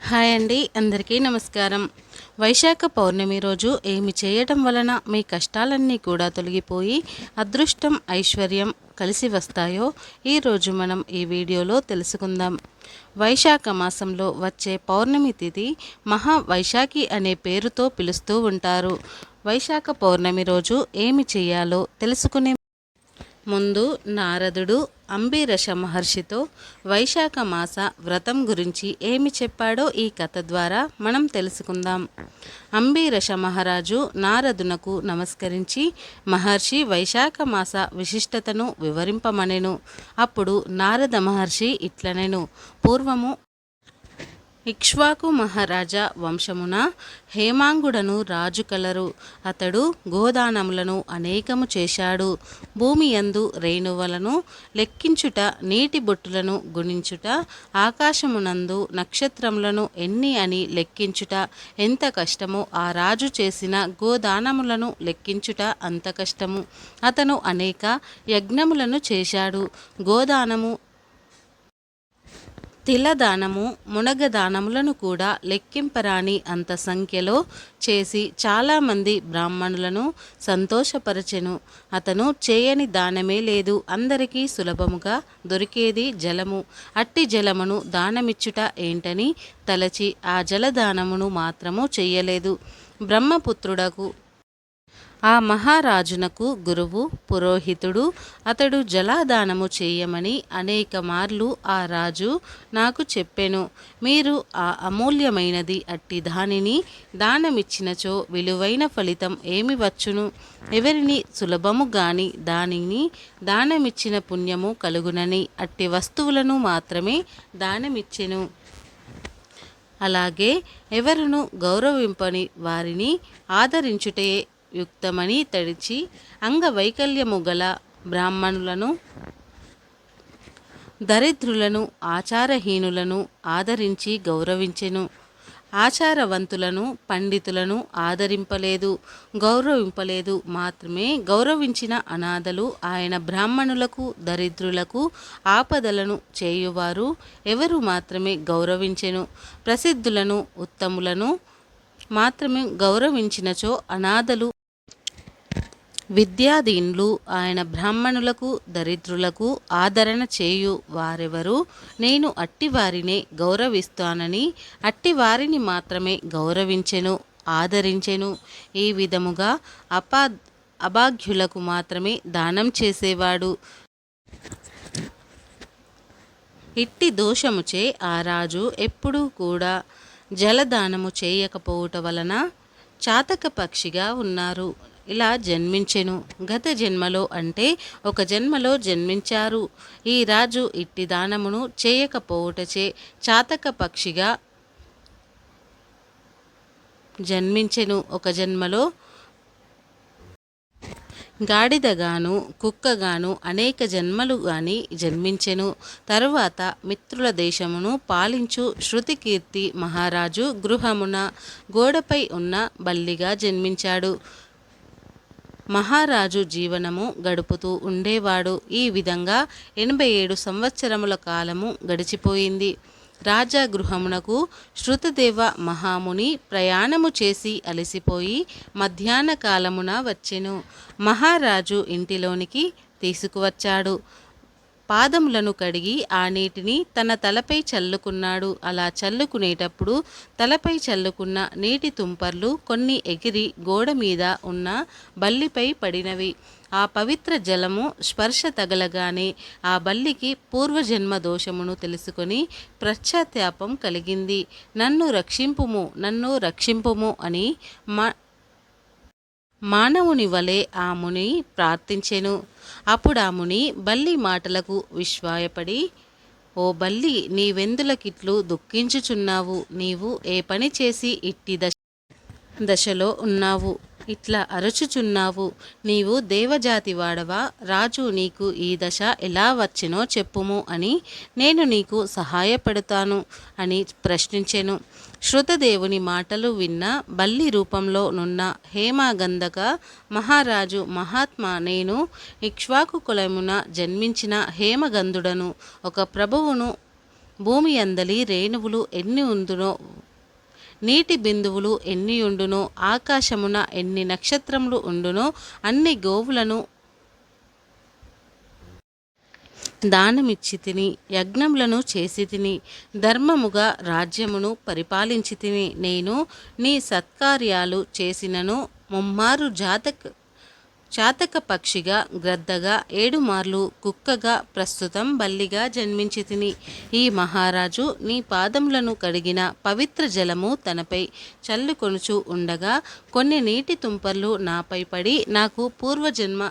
Hi అండి అందరికీ నమస్కారం. వైశాఖ పౌర్ణమి రోజు ఏమి చేయటం వలన మీ కష్టాలన్నీ కూడా తొలగిపోయి అదృష్టం ఐశ్వర్యం కలిసి వస్తాయో ఈరోజు మనం ఈ వీడియోలో తెలుసుకుందాం. వైశాఖ మాసంలో వచ్చే పౌర్ణమి తిథి మహా వైశాఖి అనే పేరుతో పిలుస్తూ ఉంటారు. వైశాఖ పౌర్ణమి రోజు ఏమి చేయాలో తెలుసుకునే ముందు నారదుడు అంబీరష మహర్షితో వైశాఖ మాస వ్రతం గురించి ఏమి చెప్పాడో ఈ కథ ద్వారా మనం తెలుసుకుందాం. అంబీరష మహారాజు నారదునకు నమస్కరించి మహర్షి వైశాఖ మాస విశిష్టతను వివరింపమనెను. అప్పుడు నారద మహర్షి ఇట్లనెను పూర్వము ఇక్ష్వాకు మహారాజా వంశమున హేమాంగుడను రాజు కలరు. అతడు గోదానములను అనేకము చేశాడు. భూమి యందు రేణువలను లెక్కించుట నీటి బొట్టులను గుణించుట ఆకాశమునందు నక్షత్రములను ఎన్ని అని లెక్కించుట ఎంత కష్టమో ఆ రాజు చేసిన గోదానములను లెక్కించుట అంత కష్టము. అతను అనేక యజ్ఞములను చేశాడు. గోదానము తిలదానము మునగదానములను కూడా లెక్కింపరాని అంత సంఖ్యలో చేసి చాలామంది బ్రాహ్మణులను సంతోషపరచెను. అతను చేయని దానమే లేదు. అందరికీ సులభముగా దొరికేది జలము. అట్టి జలమును దానమిచ్చుట ఏంటని తలచి ఆ జలదానమును మాత్రము చెయ్యలేదు. బ్రహ్మపుత్రుడకు ఆ మహారాజునకు గురువు పురోహితుడు అతడు జలాదానము చేయమని అనేక మార్లు ఆ రాజు నాకు చెప్పెను. మీరు ఆ అమూల్యమైనది అట్టి దానిని దానమిచ్చినచో విలువైన ఫలితం ఏమి వచ్చును? ఎవరిని సులభము గాని దానిని దానమిచ్చిన పుణ్యము కలుగునని అట్టి వస్తువులను మాత్రమే దానమిచ్చెను. అలాగే ఎవరును గౌరవింపని వారిని ఆదరించుటే యుక్తమని తడిచి అంగవైకల్యము గల బ్రాహ్మణులను దరిద్రులను ఆచారహీనులను ఆదరించి గౌరవించెను. ఆచారవంతులను పండితులను ఆదరింపలేదు గౌరవింపలేదు. మాత్రమే గౌరవించిన అనాథలు ఆయన బ్రాహ్మణులకు దరిద్రులకు ఆపదలను చేయువారు ఎవరు మాత్రమే గౌరవించెను. ప్రసిద్ధులను ఉత్తములను మాత్రమే గౌరవించినచో అనాథలు విద్యాదీన్లు ఆయన బ్రాహ్మణులకు దరిద్రులకు ఆదరణ చేయు వారెవరు? నేను అట్టివారినే గౌరవిస్తానని అట్టివారిని మాత్రమే గౌరవించెను ఆదరించెను. ఈ విధముగా అపా అభాగ్యులకు మాత్రమే దానం చేసేవాడు. ఇట్టి దోషముచే ఆ రాజు ఎప్పుడూ కూడా జలదానము చేయకపోవుట వలన చాతక పక్షిగా ఉన్నారు. ఇలా జన్మించెను. గత జన్మలో అంటే ఒక జన్మలో జన్మించారు. ఈ రాజు ఇట్టి దానమును చేయకపోవుటచే చాతక పక్షిగా జన్మించెను. ఒక జన్మలో గాడిదగాను కుక్కగాను అనేక జన్మలు గాని జన్మించెను. తరువాత మిత్రుల దేశమును పాలించు శృతికీర్తి మహారాజు గృహమున గోడపై ఉన్న బల్లిగా జన్మించాడు. మహారాజు జీవనము గడుపుతూ ఉండేవాడు. ఈ విధంగా ఎనభై ఏడు సంవత్సరముల కాలము గడిచిపోయింది. రాజా గృహమునకు శృతదేవ మహాముని ప్రయాణము చేసి అలసిపోయి మధ్యాహ్న కాలమున వచ్చెను. మహారాజు ఇంటిలోనికి తీసుకువచ్చాడు. పాదములను కడిగి ఆ నీటిని తన తలపై చల్లుకున్నాడు. అలా చల్లుకునేటప్పుడు తలపై చల్లుకున్న నీటి తుంపర్లు కొన్ని ఎగిరి గోడ మీద ఉన్న బల్లిపై పడినవి. ఆ పవిత్ర జలము స్పర్శ తగలగానే ఆ బల్లికి పూర్వజన్మ దోషమును తెలుసుకొని ప్రశ్చాత్తాపం కలిగింది. నన్ను రక్షింపుము నన్ను రక్షింపుము అని మా మానవుని వలె ఆ ముని ప్రార్థించెను. అప్పుడు ఆ ముని బల్లి మాటలకు విశ్వాయపడి ఓ బల్లి నీవెందులకిట్లు దుఃఖించుచున్నావు? నీవు ఏ పని చేసి ఇట్టి దశ దశలో ఉన్నావు? ఇట్లా అరుచుచున్నావు. నీవు దేవజాతి వాడవా? రాజు నీకు ఈ దశ ఎలా వచ్చినో చెప్పుము అని నేను నీకు సహాయపడతాను అని ప్రశ్నించెను. శృతదేవుని మాటలు విన్న బల్లి రూపంలో నున్న హేమాగంధక మహారాజు మహాత్మా నేను ఇక్ష్వాకు కులమున జన్మించిన హేమగంధుడను. ఒక ప్రభువును భూమి అందలి రేణువులు ఎన్ని ఉందునో నీటి బిందువులు ఎన్ని ఉండునో ఆకాశమున ఎన్ని నక్షత్రములు ఉండునో అన్ని గోవులను దానమిచ్చి తిని యజ్ఞములను చేసి తిని ధర్మముగా రాజ్యమును పరిపాలించి తిని నేను నీ సత్కార్యాలు చేసినను ముమ్మారు జాతక చాతక పక్షిగా గ్రద్దగా ఏడుమార్లు కుక్కగా ప్రస్తుతం బల్లిగా జన్మించి తిని ఈ మహారాజు నీ పాదములను కడిగిన పవిత్ర జలము తనపై చల్లుకొనుచు ఉండగా కొన్ని నీటి తుంపర్లు నాపై పడి నాకు పూర్వజన్మ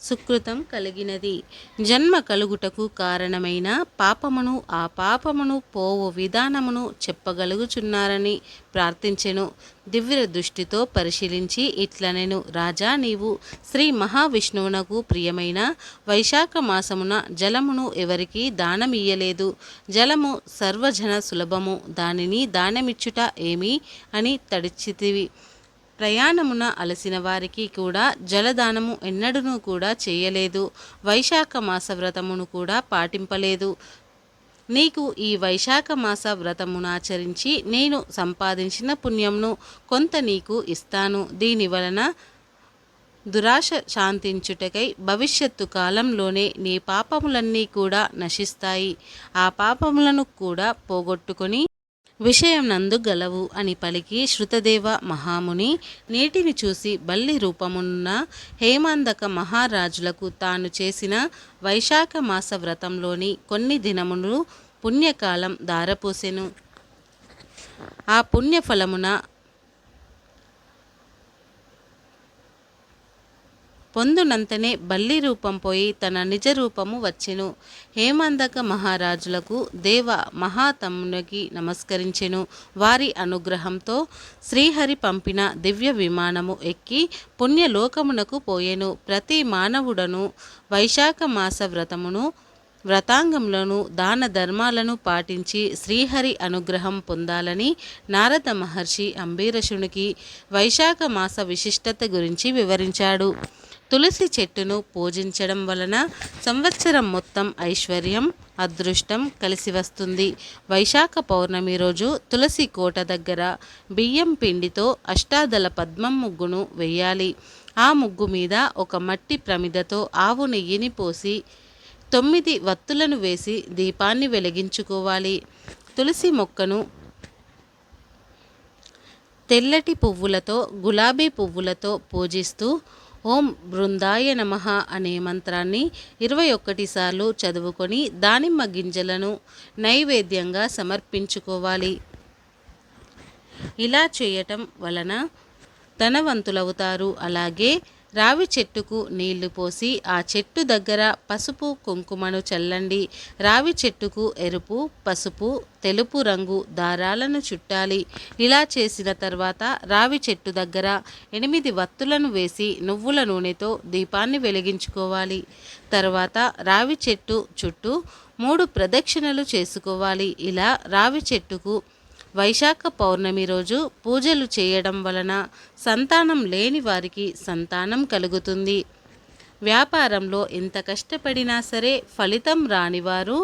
సుకృతం కలిగినది. జన్మ కలుగుటకు కారణమైన పాపమును ఆ పాపమును పోవు విధానమును చెప్పగలుగుచున్నారని ప్రార్థించెను. దివ్య దృష్టితో పరిశీలించి ఇట్లనెను రాజా నీవు శ్రీ మహావిష్ణువునకు ప్రియమైన వైశాఖ మాసమున జలమును ఎవరికి దానమియ్యలేదు. జలము సర్వజన సులభము దానిని దానమిచ్చుట ఏమి అని తడిచితివి. ప్రయాణమున అలసిన వారికి కూడా జలదానము ఎన్నడూనూ కూడా చేయలేదు. వైశాఖ మాస వ్రతమును కూడా పాటింపలేదు. నీకు ఈ వైశాఖ మాస వ్రతమునాచరించి నేను సంపాదించిన పుణ్యంను కొంత నీకు ఇస్తాను. దీని వలన దురాశ శాంతించుటకై భవిష్యత్తు కాలంలోనే నీ పాపములన్నీ కూడా నశిస్తాయి. ఆ పాపములను కూడా పోగొట్టుకొని విషయం నందు గలవు అని పలికి శృతదేవ మహాముని. నీటిని చూసి బల్లి రూపమున్న హేమాందక మహారాజులకు తాను చేసిన వైశాఖ మాస వ్రతంలోని కొన్ని దినములు పుణ్యకాలం దారపోసెను ఆ పుణ్యఫలమున పొందునంతనే బల్లి రూపం పోయి తన నిజ రూపము వచ్చెను. హేమందక మహారాజులకు దేవ మహాతమునికి నమస్కరించెను. వారి అనుగ్రహంతో శ్రీహరి పంపిన దివ్య విమానము ఎక్కి పుణ్యలోకమునకు పోయెను. ప్రతి మానవుడను వైశాఖ మాస వ్రతమును వ్రతాంగములను దాన ధర్మాలను పాటించి శ్రీహరి అనుగ్రహం పొందాలని నారద మహర్షి అంబీరషునికి వైశాఖ మాస విశిష్టత గురించి వివరించాడు. తులసి చెట్టును పూజించడం వలన సంవత్సరం మొత్తం ఐశ్వర్యం అదృష్టం కలిసి వస్తుంది. వైశాఖ పౌర్ణమి రోజు తులసి కోట దగ్గర బియ్యం పిండితో అష్టాదల పద్మం ముగ్గును వేయాలి. ఆ ముగ్గు మీద ఒక మట్టి ప్రమిదతో ఆవు నెయ్యిని పోసి తొమ్మిది వత్తులను వేసి దీపాన్ని వెలిగించుకోవాలి. తులసి మొక్కను తెల్లటి పువ్వులతో గులాబీ పువ్వులతో పూజిస్తూ ఓం బృందాయ నమః అనే మంత్రాన్ని ఇరవై ఒకటి సార్లు చదువుకొని దానిమ్మ గింజలను నైవేద్యంగా సమర్పించుకోవాలి. ఇలా చేయటం వలన ధనవంతులవుతారు. అలాగే రావి చెట్టుకు నీళ్ళు పోసి ఆ చెట్టు దగ్గర పసుపు కుంకుమను చల్లండి. రావి చెట్టుకు ఎరుపు పసుపు తెలుపు రంగు దారాలను చుట్టాలి. ఇలా చేసిన తర్వాత రావి చెట్టు దగ్గర ఎనిమిది వత్తులను వేసి నువ్వుల నూనెతో దీపాన్ని వెలిగించుకోవాలి. తర్వాత రావి చెట్టు చుట్టూ మూడు ప్రదక్షిణలు చేసుకోవాలి. ఇలా రావి చెట్టుకు వైశాఖ పౌర్ణమి రోజు పూజలు చేయడం వలన సంతానం లేని వారికి సంతానం కలుగుతుంది. వ్యాపారంలో ఎంత కష్టపడినా సరే ఫలితం రానివారు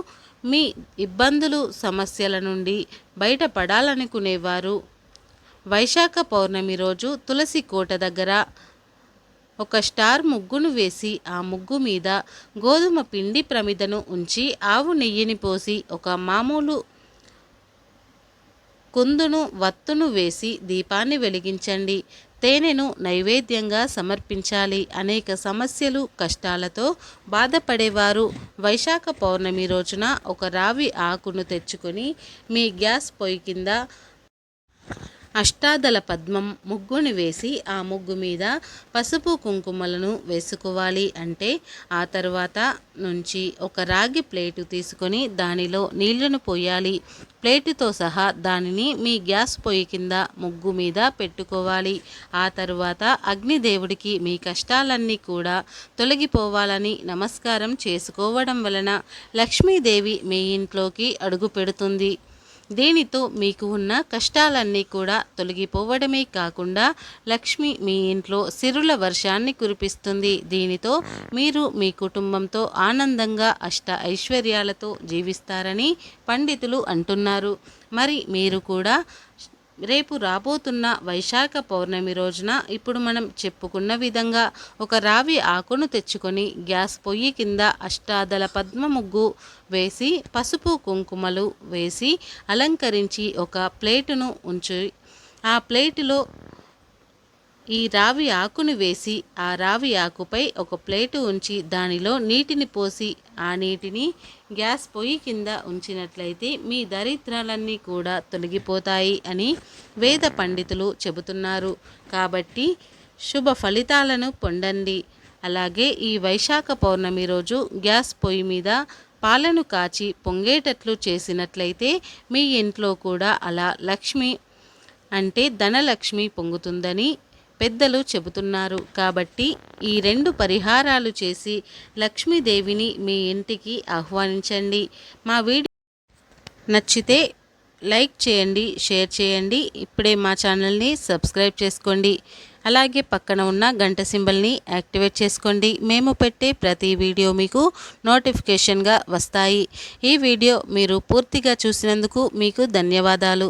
మీ ఇబ్బందులు సమస్యల నుండి బయటపడాలనుకునేవారు. వైశాఖ పౌర్ణమి రోజు తులసి కోట దగ్గర ఒక స్టార్ ముగ్గును వేసి ఆ ముగ్గు మీద గోధుమ పిండి ప్రమిదను ఉంచి ఆవు నెయ్యిని పోసి ఒక మామూలు కుందును వత్తును వేసి దీపాన్ని వెలిగించండి. తేనెను నైవేద్యంగా సమర్పించాలి. అనేక సమస్యలు కష్టాలతో బాధపడేవారు. వైశాఖ పౌర్ణమి రోజున ఒక రావి ఆకును తెచ్చుకొని మీ గ్యాస్ పొయ్యి కింద అష్టాదల పద్మం ముగ్గుని వేసి ఆ ముగ్గు మీద పసుపు కుంకుమలను వేసుకోవాలి అంటే ఆ తర్వాత నుంచి ఒక రాగి ప్లేటు తీసుకొని దానిలో నీళ్ళను పోయాలి. ప్లేటుతో సహా దానిని మీ గ్యాస్ పొయ్యి కింద ముగ్గు మీద పెట్టుకోవాలి. ఆ తరువాత అగ్నిదేవుడికి మీ కష్టాలన్నీ కూడా తొలగిపోవాలని నమస్కారం చేసుకోవడం వలన లక్ష్మీదేవి మీ ఇంట్లోకి అడుగు పెడుతుంది. దీనితో మీకు ఉన్న కష్టాలన్నీ కూడా తొలగిపోవడమే కాకుండా లక్ష్మి మీ ఇంట్లో సిరుల వర్షాన్ని కురిపిస్తుంది. దీనితో మీరు మీ కుటుంబంతో ఆనందంగా అష్ట ఐశ్వర్యాలతో జీవిస్తారని పండితులు అంటున్నారు. మరి మీరు కూడా రేపు రాబోతున్న వైశాఖ పౌర్ణమి రోజున ఇప్పుడు మనం చెప్పుకున్న విధంగా ఒక రావి ఆకును తెచ్చుకొని గ్యాస్ పొయ్యి కింద అష్టాదల పద్మ ముగ్గు వేసి పసుపు కుంకుమలు వేసి అలంకరించి ఒక ప్లేటును ఉంచి. ఆ ప్లేటులో ఈ రావి ఆకును వేసి ఆ రావి ఆకుపై ఒక ప్లేటు ఉంచి దానిలో నీటిని పోసి ఆ నీటిని గ్యాస్ పొయ్యి కింద ఉంచినట్లయితే మీ దరిద్రాలన్నీ కూడా తొలగిపోతాయి అని వేద పండితులు చెబుతున్నారు. కాబట్టి శుభ ఫలితాలను పొందండి. అలాగే ఈ వైశాఖ పౌర్ణమి రోజు గ్యాస్ పొయ్యి మీద పాలను కాచి పొంగేటట్లు చేసినట్లయితే మీ ఇంట్లో కూడా అలా లక్ష్మి అంటే ధనలక్ష్మి పొంగుతుందని పెద్దలు చెబుతున్నారు. కాబట్టి ఈ రెండు పరిహారాలు చేసి లక్ష్మీదేవిని మీ ఇంటికి ఆహ్వానించండి. మా వీడియో నచ్చితే లైక్ చేయండి షేర్ చేయండి. ఇప్పుడే మా ఛానల్ని సబ్స్క్రైబ్ చేసుకోండి. అలాగే పక్కన ఉన్న గంట సింబల్ని యాక్టివేట్ చేసుకోండి. మేము పెట్టే ప్రతి వీడియో మీకు నోటిఫికేషన్గా వస్తాయి. ఈ వీడియో మీరు పూర్తిగా చూసినందుకు మీకు ధన్యవాదాలు.